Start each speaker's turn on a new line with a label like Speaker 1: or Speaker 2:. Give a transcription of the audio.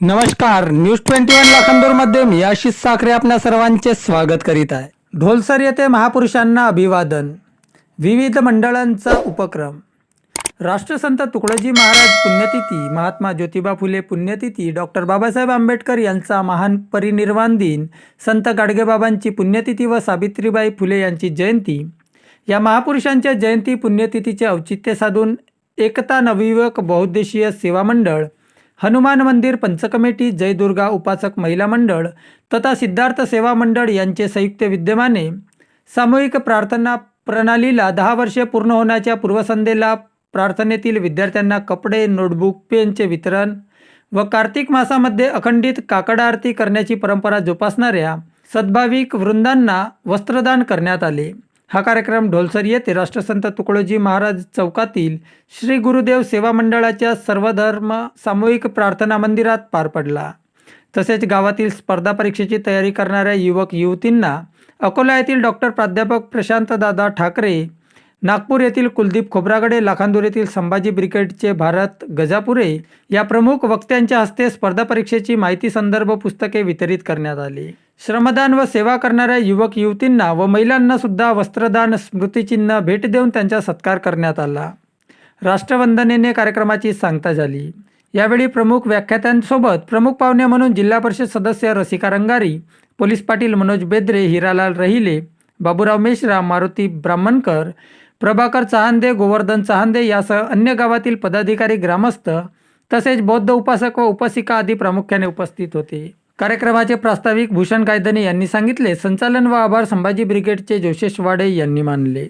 Speaker 1: नमस्कार news twenty one लाखांदूरमध्ये मी आशिष साखरे आपल्या सर्वांचे स्वागत करीत आहे. ढोलसर येथे महापुरुषांना अभिवादन. विविध मंडळांचा उपक्रम. राष्ट्रसंत तुकडोजी महाराज पुण्यतिथी महात्मा ज्योतिबा फुले पुण्यतिथी डॉक्टर बाबासाहेब आंबेडकर यांचा महान परिनिर्वाण दिन संत गाडगेबाबांची पुण्यतिथी व सावित्रीबाई फुले यांची जयंती. या महापुरुषांच्या जयंती पुण्यतिथीचे औचित्य साधून एकता नवयुवक बहुद्देशीय सेवा मंडळ हनुमान मंदिर पंचकमिटी जयदुर्गा उपासक महिला मंडळ तथा सिद्धार्थ सेवा मंडळ यांचे संयुक्त विद्यमाने सामूहिक प्रार्थना प्रणालीला दहा वर्षे पूर्ण होण्याच्या पूर्वसंध्येला प्रार्थनेतील विद्यार्थ्यांना कपडे नोटबुक पेनचे वितरण व कार्तिक मासामध्ये अखंडित काकड आरती करण्याची परंपरा जोपासणाऱ्या सद्भाविक वृंदांना वस्त्रदान करण्यात आले. हा कार्यक्रम ढोलसर येथे राष्ट्रसंत तुकडोजी महाराज चौकातील श्री गुरुदेव सेवा मंडळाच्या सर्वधर्म सामूहिक प्रार्थना मंदिरात पार पडला. तसेच गावातील स्पर्धा परीक्षेची तयारी करणाऱ्या युवक युवतींना अकोला येथील डॉक्टर प्राध्यापक प्रशांतदादा ठाकरे नागपूर येथील कुलदीप खोब्रागडे लाखांदूर येथील संभाजी ब्रिगेडचे भारत गजापुरे या प्रमुख वक्त्यांच्या हस्ते स्पर्धा परीक्षेची माहिती संदर्भ पुस्तके वितरित करण्यात आली. श्रमदान व सेवा करणाऱ्या युवक युवतींना व महिलांना सुद्धा वस्त्रदान स्मृतिचिन्ह भेट देऊन त्यांचा सत्कार करण्यात आला. राष्ट्रवंदनेने कार्यक्रमाची सांगता झाली. यावेळी प्रमुख व्याख्यात्यांसोबत प्रमुख पाहुणे म्हणून जिल्हा परिषद सदस्य रसिका रंगारी पोलीस पाटील मनोज बेद्रे हिरालाल रहिले बाबूराव मेश्राम मारुती ब्राह्मणकर प्रभाकर चहांदे गोवर्धन चहांदे यासह अन्य गावातील पदाधिकारी ग्रामस्थ तसेच बौद्ध उपासक व उपासिका आदी प्रामुख्याने उपस्थित होते. कार्यक्रमाचे प्रास्ताविक भूषण कायदने यांनी सांगितले. संचालन व आभार संभाजी ब्रिगेडचे जोशेश वाडे यांनी मानले.